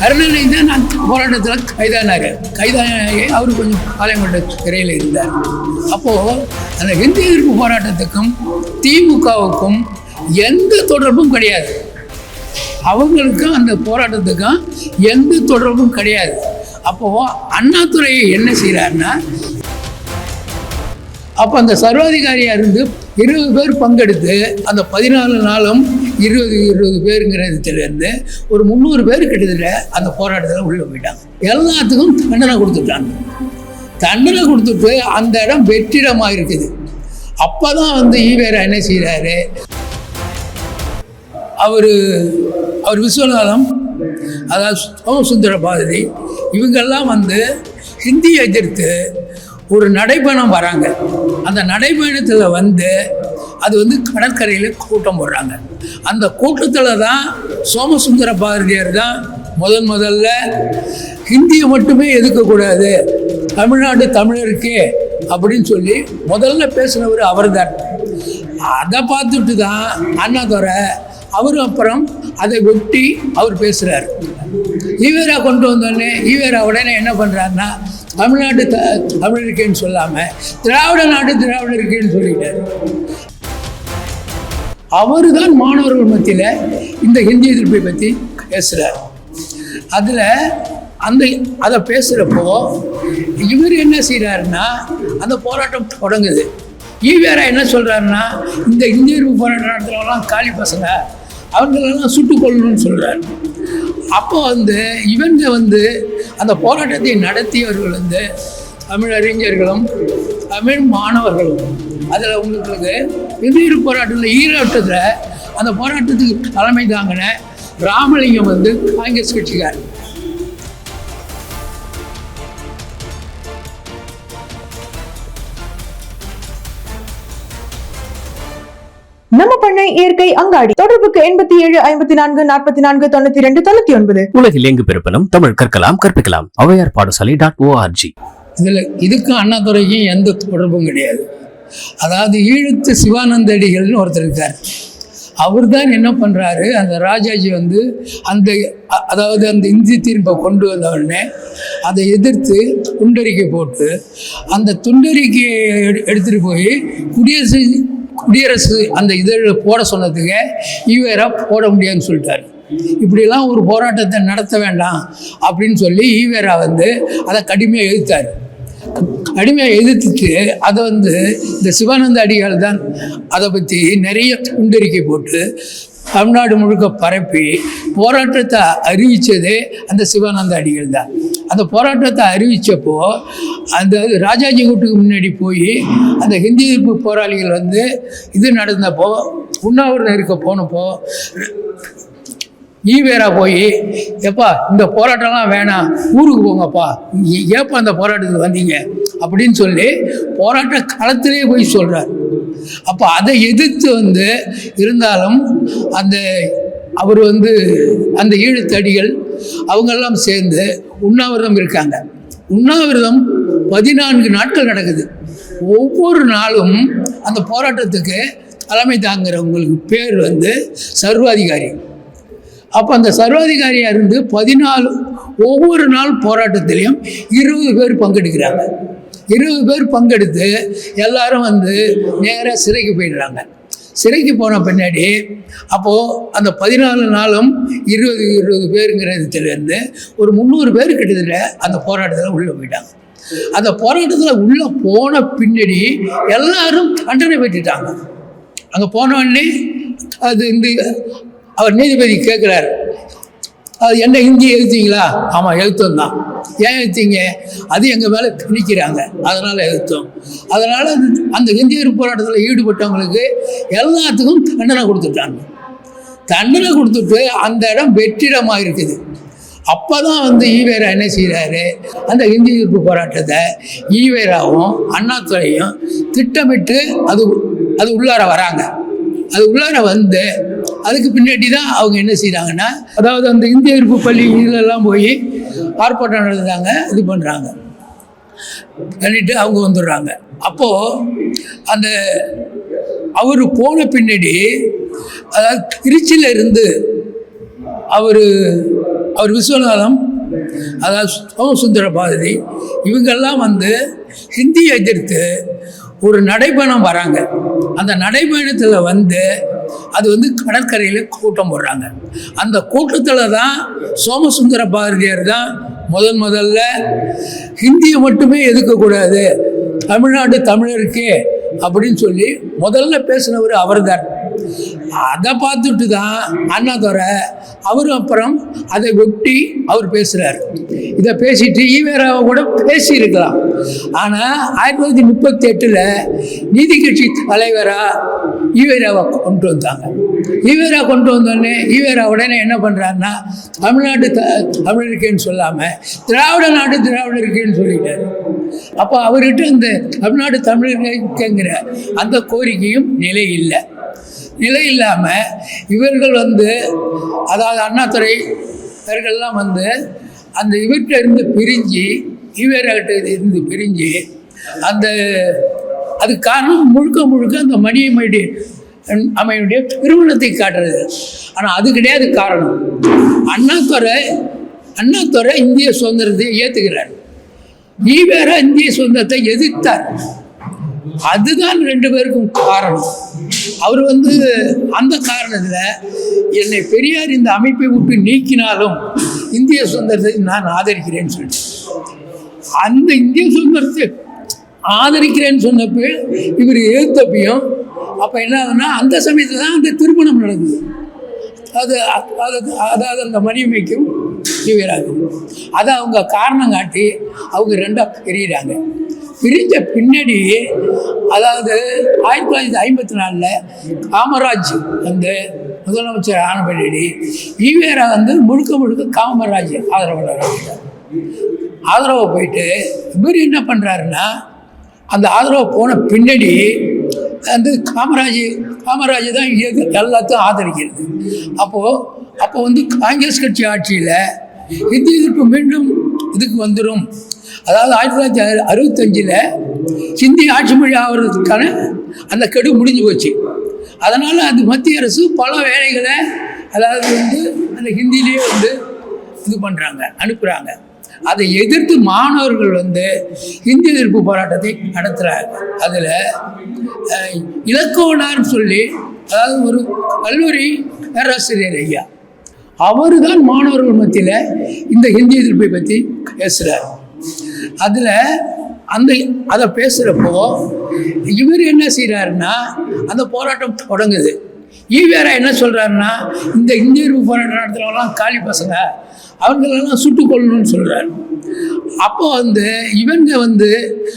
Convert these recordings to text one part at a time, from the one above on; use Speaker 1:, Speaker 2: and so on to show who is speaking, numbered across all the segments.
Speaker 1: கருணாநிதி தான் நான் போராட்டத்தில் கைதானார் கைதானாகி அவர் கொஞ்சம் பாளையங்கோட்டை சிறையில் இருந்தார். அப்போது அந்த ஹிந்தி எதிர்ப்பு போராட்டத்துக்கும் திமுகவுக்கும் எந்த தொடர்பும் கிடையாது. அவங்களுக்கும் அந்த போராட்டத்துக்கும் எந்த தொடர்பும் கிடையாது. அப்போது அண்ணாதுறையை என்ன செய்கிறாருன்னா அப்போ அந்த சர்வாதிகாரியாக இருந்து இருபது பேர் பங்கெடுத்து அந்த பதினாலு நாளும் இருபது இருபது பேருங்கிறதுலேருந்து ஒரு முந்நூறு பேர் கிட்டத்தட்ட அந்த போராட்டத்தில் உள்ளே போயிட்டாங்க. எல்லாத்துக்கும் தண்டனை கொடுத்துட்டாங்க. தண்டனை கொடுத்துட்டு அந்த இடம் வெற்றிடமாக இருக்குது. அப்போ தான் வந்து ஈவேரா என்ன செய்கிறாரு அவர் அவர் விஸ்வநாதம் அதாவது சோமசுந்தர பாரதி இவங்கெல்லாம் வந்து ஹிந்தியை எதிர்த்து ஒரு நடைபயணம் வராங்க. அந்த நடைபயணத்தில் வந்து அது வந்து கடற்கரையில் கூட்டம் போடுறாங்க. அந்த கூட்டத்தில் தான் சோமசுந்தர பாரதியார் தான் முதன் முதல்ல ஹிந்தியை மட்டுமே எதுக்கக்கூடாது தமிழ்நாடு தமிழருக்கே அப்படின்னு சொல்லி முதல்ல பேசினவர் அவர்தான். அதை பார்த்துட்டு தான் அண்ணாதுரை அவர் அப்புறம் அதை ஒட்டி அவர் பேசுகிறார் ஈவேரா கொண்டு வந்தோடனே ஈவேரா உடனே என்ன பண்ணுறாருன்னா தமிழ்நாடு த தமிழ் இருக்கேன்னு சொல்லாமல் திராவிட நாடு திராவிட இருக்கேன்னு சொல்லிட்டார். அவர் தான் மாணவர்கள் மத்தியில் இந்த ஹிந்தி எதிர்ப்பை பற்றி பேசுகிறார் அதில் அந்த அதை பேசுகிறப்போ இவர் என்ன செய்கிறாருன்னா அந்த போராட்டம் தொடங்குது. ஈவேரா என்ன சொல்கிறாருன்னா இந்த ஹிந்தி எதிர்ப்பு போராட்டம் நடத்துகிறவங்களாம் காலி பசங்க அவங்களெல்லாம் சுட்டுக் கொள்ளணும்னு சொல்கிறார் அப்போ வந்து இவங்க வந்து அந்த போராட்டத்தை நடத்தியவர்கள் வந்து தமிழறிஞர்களும் தமிழ் மாணவர்களும் அதில் உங்களுக்கு எதிர் போராட்டத்தில் ஈரோட்டத்தில் அந்த போராட்டத்துக்கு தலைமை தாங்கின ராமலிங்கம் வந்து காங்கிரஸ் கட்சிக்கார்
Speaker 2: நம்ம பண்ணை இயற்கை அங்காடி. தொடர்புக்கு எண்பத்தி ஏழு ஐம்பத்தி நான்கு நாற்பத்தி நான்கு தொண்ணூத்தி ரெண்டு தொண்ணூத்தி ஒன்பது.
Speaker 3: உலகில் எங்கு பிறப்பினும் தமிழ் கற்கலாம் கற்பிக்கலாம். ஔவையார் பாடசாலை டாட் ஓஆர்ஜி
Speaker 1: இதில் இதுக்கும் அண்ணாதுரைக்கும் எந்த தொடர்பும் கிடையாது. அதாவது ஈழத்து சிவானந்த அடிகள்னு ஒருத்தர் இருக்கார். அவர் தான் என்ன பண்ணுறாரு அந்த ராஜாஜி வந்து அந்த அதாவது அந்த இந்தி தீர்ப்பை கொண்டு வந்தவுடனே அதை எதிர்த்து துண்டறிக்கை போட்டு அந்த துண்டறிக்கையை எடு எடுத்துகிட்டு போய் குடியரசு குடியரசு அந்த இதழில் போட சொன்னதுக்கு ஈவேரா போட முடியாதுன்னு சொல்லிட்டாரு. இப்படிலாம் ஒரு போராட்டத்தை நடத்த வேண்டாம் அப்படின்னு சொல்லி ஈவேரா வந்து அதை கடுமையாக எதிர்த்தார். அடிமையை எதிர்த்துட்டு அதை வந்து இந்த சிவானந்த அடிகள் தான் அதை பற்றி நிறைய துண்டறிக்கை போட்டு தமிழ்நாடு முழுக்க பரப்பி போராட்டத்தை அறிவித்ததே அந்த சிவானந்த அடிகள் தான். அந்த போராட்டத்தை அறிவித்தப்போ அந்த ராஜாஜி கூட்டுக்கு முன்னாடி போய் அந்த ஹிந்தி எதிர்ப்பு போராளிகள் வந்து இது நடந்தப்போ உண்ணாவிரதம் இருக்க போனப்போ ஈவேரா போய் எப்பா இந்த போராட்டம்லாம் வேணாம் ஊருக்கு போங்கப்பா ஏப்பா அந்த போராட்டத்துக்கு வந்தீங்க? அப்படின்னு சொல்லி போராட்ட களத்திலேயே போய் சொல்கிறார் அப்போ அதை எதிர்த்து வந்து இருந்தாலும் அந்த அவர் வந்து அந்த ஈழத்தடிகள் அவங்கெல்லாம் சேர்ந்து உண்ணாவிரதம் இருக்காங்க. உண்ணாவிரதம் பதினான்கு நாட்கள் நடக்குது. ஒவ்வொரு நாளும் அந்த போராட்டத்துக்கு தலைமை தாங்குறவங்களுக்கு பேர் வந்து சர்வாதிகாரி. அப்போ அந்த சர்வாதிகாரியாக இருந்து பதினாலு ஒவ்வொரு நாள் போராட்டத்திலையும் இருபது பேர் பங்கெடுக்கிறாங்க. இருபது பேர் பங்கெடுத்து எல்லாரும் வந்து நேராக சிறைக்கு போயிடுறாங்க. சிறைக்கு போன பின்னாடி அப்போது அந்த பதினாலு நாளும் இருபது இருபது பேருங்கிறதுலேருந்து ஒரு முந்நூறு பேர் கிட்டத்தட்ட அந்த போராட்டத்தில் உள்ளே போயிட்டாங்க. அந்த போராட்டத்தில் உள்ளே போன பின்னாடி எல்லாரும் தண்டனை பெற்றுட்டாங்க. அங்கே போனோடனே அது இந்த அவர் நீதிபதி கேட்குறாரு அது என்ன ஹிந்தி எழுத்தீங்களா ஆமாம் எழுத்தம் தான். ஏன் எழுத்தீங்க அது எங்கள் மேலே திணிக்கிறாங்க. அதனால் எழுத்தோம். அதனால் அந்த ஹிந்தி போராட்டத்தில் ஈடுபட்டவங்களுக்கு எல்லாத்துக்கும் தண்டனை கொடுத்துட்டாங்க. தண்டனை கொடுத்துட்டு அந்த இடம் வெற்றிடமாக இருக்குது. அப்போ தான் வந்து ஈவேரா என்ன செய்கிறாரு அந்த ஹிந்தி எதிர்ப்பு போராட்டத்தை ஈவேராவும் அண்ணாத்துறையும் திட்டமிட்டு அது அது உள்ளார வராங்க. அது உள்ளார வந்து அதுக்கு பின்னாடி தான் அவங்க என்ன செய்கிறாங்கன்னா அதாவது அந்த இந்திய எதிர்ப்பு பள்ளி இதெல்லாம் போய் ஆர்ப்பாட்டம் நடத்துகிறாங்க இது பண்ணுறாங்க பண்ணிட்டு அவங்க வந்துடுறாங்க. அப்போது அந்த அவர் போன பின்னாடி அதாவது திருச்சியில் இருந்து அவர் அவர் விஸ்வநாதம் அதாவது சோமசுந்தர பாரதி இவங்கெல்லாம் வந்து ஹிந்தியை எதிர்த்து ஒரு நடைபயணம் வராங்க. அந்த நடைபயணத்தில் வந்து அது வந்து கடற்கரையில் கூட்டம் போடுறாங்க. அந்த கூட்டத்தில் தான் சோமசுந்தர பாரதியார் தான் முதன் முதல்ல ஹிந்தியை மட்டுமே எதுக்கக்கூடாது தமிழ்நாடு தமிழருக்கே அப்படின்னு சொல்லி முதல்ல பேசினவர் அவர்தான். அதை பார்த்துட்டு தான் அண்ணாதுரை அவரும் அப்புறம் அதை ஒட்டி அவர் பேசுகிறார் இதை பேசிட்டு ஈவேராவை கூட பேசியிருக்கலாம். ஆனால் ஆயிரத்தி தொள்ளாயிரத்தி முப்பத்தி எட்டில் நீதி கட்சி தலைவராக ஈவேராவை கொண்டு வந்தாங்க. ஈவேரா கொண்டு வந்தோடனே ஈவேரா உடனே என்ன பண்ணுறாருன்னா தமிழ்நாடு த தமிழருக்குன்னு சொல்லாமல் திராவிட நாடு திராவிடருக்குன்னு சொல்லிட்டார். அப்போ அவர்கிட்ட இந்த தமிழ்நாடு தமிழருக்குங்கிற அந்த கோரிக்கையும் நிலை இல்லை. நிலை இல்லாமல் இவர்கள் வந்து அதாவது அண்ணாதுரை இவர்கள்லாம் வந்து அந்த இவர்கிட்ட இருந்து பிரிஞ்சு ஈவேராகிட்ட இருந்து பிரிஞ்சு அந்த அது காரணம் முழுக்க முழுக்க அந்த மணியம்மையுடைய அமையுடைய திருமணத்தை காட்டுறது. ஆனால் அது கிடையாது காரணம். அண்ணாத்துறை அண்ணாதுரை இந்திய சுதந்திரத்தை ஏற்றுக்கிறார் ஈவேரா இந்திய சுதந்திரத்தை எதிர்த்தார். அதுதான் ரெண்டு பேருக்கும் காரணம். அவர் வந்து அந்த காரணத்தில் என்னை பெரியார் இந்த அமைப்பை விட்டு நீக்கினாலும் இந்திய சுதந்திரத்தை நான் ஆதரிக்கிறேன்னு சொல்லிட்டு அந்த இந்திய சுதந்திரத்தை ஆதரிக்கிறேன்னு சொன்னப்ப இவர் எழுத்தப்பையும் அப்போ என்ன ஆகுதுன்னா அந்த சமயத்தில் தான் அந்த திருமணம் நடக்குது. அது அது அதாவது அந்த மணிமைக்கும் இவராகும் அதை அவங்க காரணம் காட்டி அவங்க ரெண்டாக பிரிகிறாங்க பிரிஞ்ச பின்னாடி அதாவது ஆயிரத்தி தொள்ளாயிரத்தி ஐம்பத்தி நாலில் காமராஜ் வந்து முதலமைச்சர் ஆன பின்னாடி ஈவேரா வந்து முழுக்க முழுக்க காமராஜ் ஆதரவாளர் ஆதரவை போயிட்டு இவர் என்ன பண்ணுறாருன்னா அந்த ஆதரவை போன பின்னாடி வந்து காமராஜ் காமராஜ் தான் எது எல்லாத்தையும் ஆதரிக்கிறது. அப்போது அப்போ வந்து காங்கிரஸ் கட்சி ஆட்சியில் இந்தி எதிர்ப்பு மீண்டும் இதுக்கு வந்துடும் அதாவது ஆயிரத்தி தொள்ளாயிரத்தி அறுபத்தஞ்சில் ஹிந்தி ஆட்சி மொழி ஆகிறதுக்கான அந்த கெடு முடிஞ்சு போச்சு. அதனால் அது மத்திய அரசு பல வேலைகளை அதாவது வந்து அந்த ஹிந்திலேயே வந்து இது பண்ணுறாங்க அனுப்புகிறாங்க அதை எதிர்த்து மாணவர்கள் வந்து இந்தி எதிர்ப்பு போராட்டத்தை நடத்துகிறாங்க அதில் இலக்கோனார்னு சொல்லி அதாவது ஒரு கல்லூரி பேராசிரியர் ஐயா அவர் தான் மாணவர்கள் மத்தியில் இந்த ஹிந்தி எதிர்ப்பை பற்றி பேசுகிறார் அதில் அந்த அதை பேசுகிறப்போ இவர் என்ன செய்கிறாருன்னா அந்த போராட்டம் தொடங்குது. ஈவேரா என்ன சொல்கிறாருன்னா இந்த இந்திய எதிர்ப்பு போராட்டம் நடத்துகிறவங்களாம் காலி பசங்க அவங்களெல்லாம் சுட்டுக்கொள்ளணும்னு சொல்கிறார் அப்போ வந்து இவங்க வந்து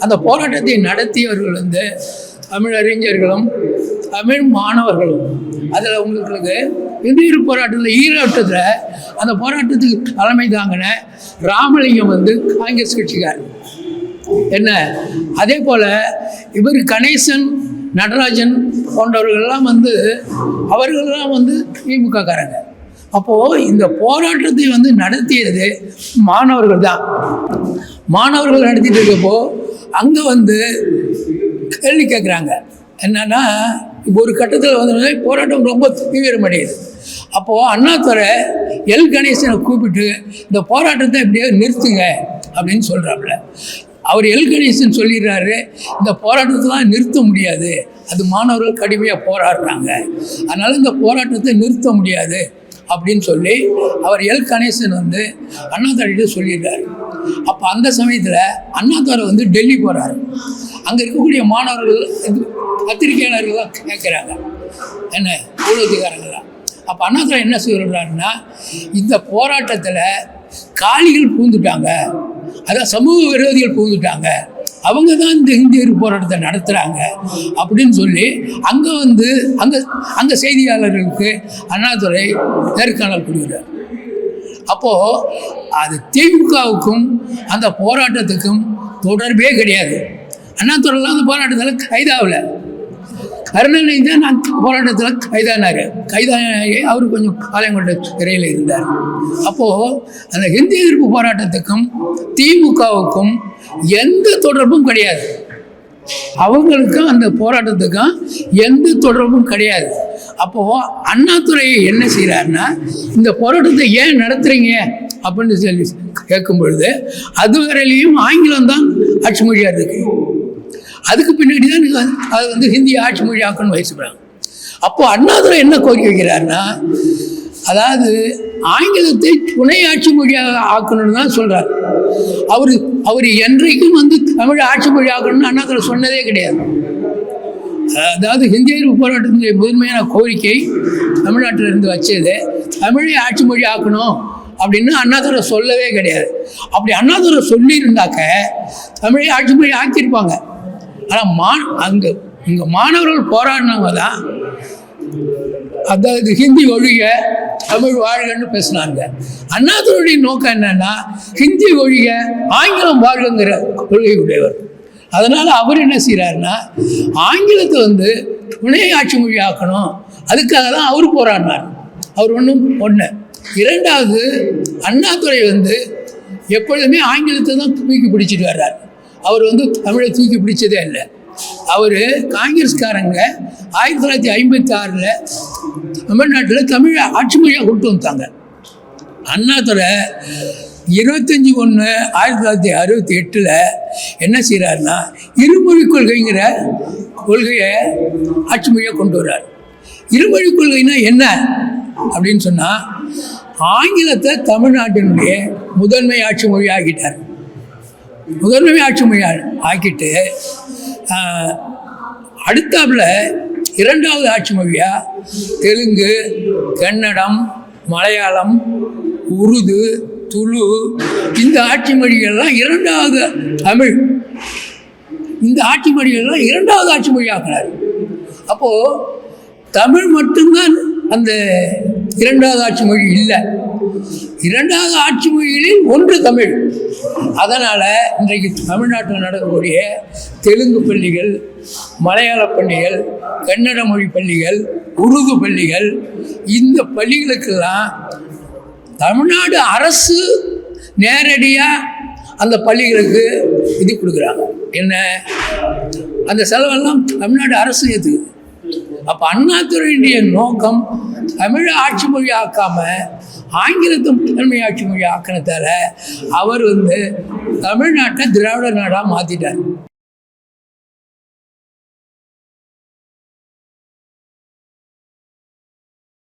Speaker 1: அந்த போராட்டத்தை நடத்தியவர்கள் வந்து தமிழ் அறிஞர்களும் தமிழ் மாணவர்களும் அதில் உங்களுக்கு இந்திய போராட்டத்தில் ஈரோட்டத்தில் அந்த போராட்டத்துக்கு தலைமை தாங்கின ராமலிங்கம் வந்து காங்கிரஸ் கட்சிக்கார் என்ன? அதே போல் இவர் கணேசன் நடராஜன் போன்றவர்கள்லாம் வந்து அவர்கள்லாம் வந்து திமுக காரங்க அப்போது இந்த போராட்டத்தை வந்து நடத்தியது மாணவர்கள் தான். மாணவர்கள் நடத்திட்டு இருக்கப்போ அங்கே வந்து கேள்வி கேட்குறாங்க என்னன்னா இப்போ ஒரு கட்டத்தில் வந்து போராட்டம் ரொம்ப தீவிரமடையுது. அப்போது அண்ணாதுரை எல் கணேசனை கூப்பிட்டு இந்த போராட்டத்தை எப்படியோ நிறுத்துங்க அப்படின்னு சொல்கிறாப்புல அவர் எல் கணேசன் சொல்லிடுறாரு இந்த போராட்டத்தெலாம் நிறுத்த முடியாது. அது மாணவர்கள் கடுமையாக போராடுறாங்க. அதனால் இந்த போராட்டத்தை நிறுத்த முடியாது அப்படின்னு சொல்லி அவர் எல் கணேசன் வந்து அண்ணாதுரைகிட்ட சொல்லிடுறாரு. அப்போ அந்த சமயத்தில் அண்ணாதுரை வந்து டெல்லி போகிறாரு அங்கே இருக்கக்கூடிய மாணவர்கள் இது பத்திரிகையாளர்கள்லாம் கேட்குறாங்க என்ன ஊடகத்துக்காரங்களாம் அப்போ அண்ணாதுரை என்ன சொல்கிறாருன்னா இந்த போராட்டத்தில் காளிகள் பூந்துட்டாங்க. அதான் சமூக விரோதிகள் புகுந்துட்டாங்க. அவங்க தான் இந்த ஹிந்தியர் எதிர்ப்பு போராட்டத்தை நடத்துகிறாங்க அப்படின்னு சொல்லி அங்கே வந்து அங்கே அங்கே செய்தியாளர்களுக்கு அண்ணாதுரை நேர்காணல் கொடுக்குறார். அப்போது அது திமுகவுக்கும் அந்த போராட்டத்துக்கும் தொடர்பே கிடையாது. அண்ணாதுரைலாம் அந்த போராட்டத்தில் கைதாகலை. கருணாநிதி தான் நான் போராட்டத்தில் கைதானார் கைதாகி அவர் கொஞ்சம் பாளையங்கொண்ட சிறையில் இருந்தார். அப்போது அந்த ஹிந்தி எதிர்ப்பு போராட்டத்துக்கும் திமுகவுக்கும் எந்த தொடர்பும் கிடையாது. அவங்களுக்கும் அந்த போராட்டத்துக்கும் எந்த தொடர்பும் கிடையாது. அப்போது அண்ணாதுறையை என்ன செய்கிறாருன்னா இந்த போராட்டத்தை ஏன் நடத்துகிறீங்க அப்படின்னு சொல்லி கேட்கும் பொழுது அதுவரையிலையும் ஆங்கிலம் தான் ஆட்சி மொழியாக இருக்குது அதுக்கு பின்னாடி தான் அது வந்து ஹிந்தி ஆட்சி மொழி ஆக்கணும்னு வயசுப்படுறாங்க அப்போ அண்ணாதுரை என்ன கோரிக்கை வைக்கிறாருன்னா அதாவது ஆங்கிலத்தை துணை ஆட்சி மொழியாக ஆக்கணும்னு தான் சொல்கிறார் அவர் அவர் என்றைக்கும் வந்து தமிழ் ஆட்சி மொழி ஆக்கணும்னு அண்ணாதுரை சொன்னதே கிடையாது. அதாவது ஹிந்தி எதிர்ப்பு போராட்டத்தினுடைய முதன்மையான கோரிக்கை தமிழ்நாட்டில் இருந்து வச்சது தமிழை ஆட்சி மொழி ஆக்கணும் அப்படின்னு அண்ணாதுரை சொல்லவே கிடையாது. அப்படி அண்ணாதுரை சொல்லியிருந்தாக்க தமிழை ஆட்சி மொழி ஆக்கியிருப்பாங்க. ஆனால் மா அங்கே இங்கே மாணவர்கள் போராடினவங்க தான் அதாவது ஹிந்தி ஒழிக தமிழ் வாழ்கன்னு பேசினாங்க. அண்ணாதுரையுடைய நோக்கம் என்னன்னா ஹிந்தி ஒழிக ஆங்கிலம் வாழ்கங்கிற கொள்கை உடையவர். அதனால் அவர் என்ன செய்கிறாருன்னா ஆங்கிலத்தை வந்து துணை ஆட்சி மொழி ஆக்கணும் அதுக்காக தான் அவர் போராடினார். அவர் ஒன்றும் ஒன்று இரண்டாவது அண்ணாதுரை வந்து எப்பொழுதுமே ஆங்கிலத்தை தான் தூக்கி பிடிச்சிட்டு வர்றார். அவர் வந்து தமிழை தூக்கி பிடிச்சதே இல்லை. அவர் காங்கிரஸ்காரங்க ஆயிரத்தி தொள்ளாயிரத்தி ஐம்பத்தி ஆறில் தமிழ்நாட்டில் தமிழை ஆட்சி மொழியாக கொண்டு வந்தாங்க அண்ணாதுரை இருபத்தஞ்சி ஒன்று ஆயிரத்தி தொள்ளாயிரத்தி அறுபத்தி எட்டில் என்ன செய்கிறாருன்னா இருமொழி கொள்கைங்கிற கொள்கையை ஆட்சி மொழியாக கொண்டு வர்றார். இருமொழி கொள்கைன்னா என்ன அப்படின்னு சொன்னால் ஆங்கிலத்தை தமிழ்நாட்டினுடைய முதன்மை ஆட்சி மொழி ஆக்கிட்டார் முதன்மை ஆட்சி மொழியாக ஆக்கிட்டு அடுத்தாப்பில் அடுத்தாப்புல இரண்டாவது ஆட்சி மொழியாக தெலுங்கு கன்னடம் மலையாளம் உருது துளு இந்த ஆட்சி மொழிகள்லாம் இரண்டாவது தமிழ். இந்த ஆட்சி மொழிகள்லாம் இரண்டாவது ஆட்சி மொழியாக்குனார் அப்போது தமிழ் மட்டும்தான் அந்த இரண்டாவது ஆட்சி மொழி இல்லை. இரண்டாவது ஆட்சி மொழிகளில் ஒன்று தமிழ். அதனால் இன்றைக்கு தமிழ்நாட்டில் நடக்கக்கூடிய தெலுங்கு பள்ளிகள் மலையாள பள்ளிகள் கன்னட மொழி பள்ளிகள் உருது பள்ளிகள் இந்த பள்ளிகளுக்கெல்லாம் தமிழ்நாடு அரசு நேரடியாக அந்த பள்ளிகளுக்கு இது கொடுக்குறாங்க. என்ன? அந்த செலவெல்லாம் தமிழ்நாடு அரசு ஏற்றுக்குது அப்போ அண்ணாதுரையினுடைய நோக்கம் தமிழை ஆட்சி மொழி ஆக்காம ஆங்கிலத்தை முதன்மை ஆட்சி மொழி ஆக்கினதால அவர் வந்து தமிழ்நாட்டை திராவிட நாடாக மாற்றிட்டார்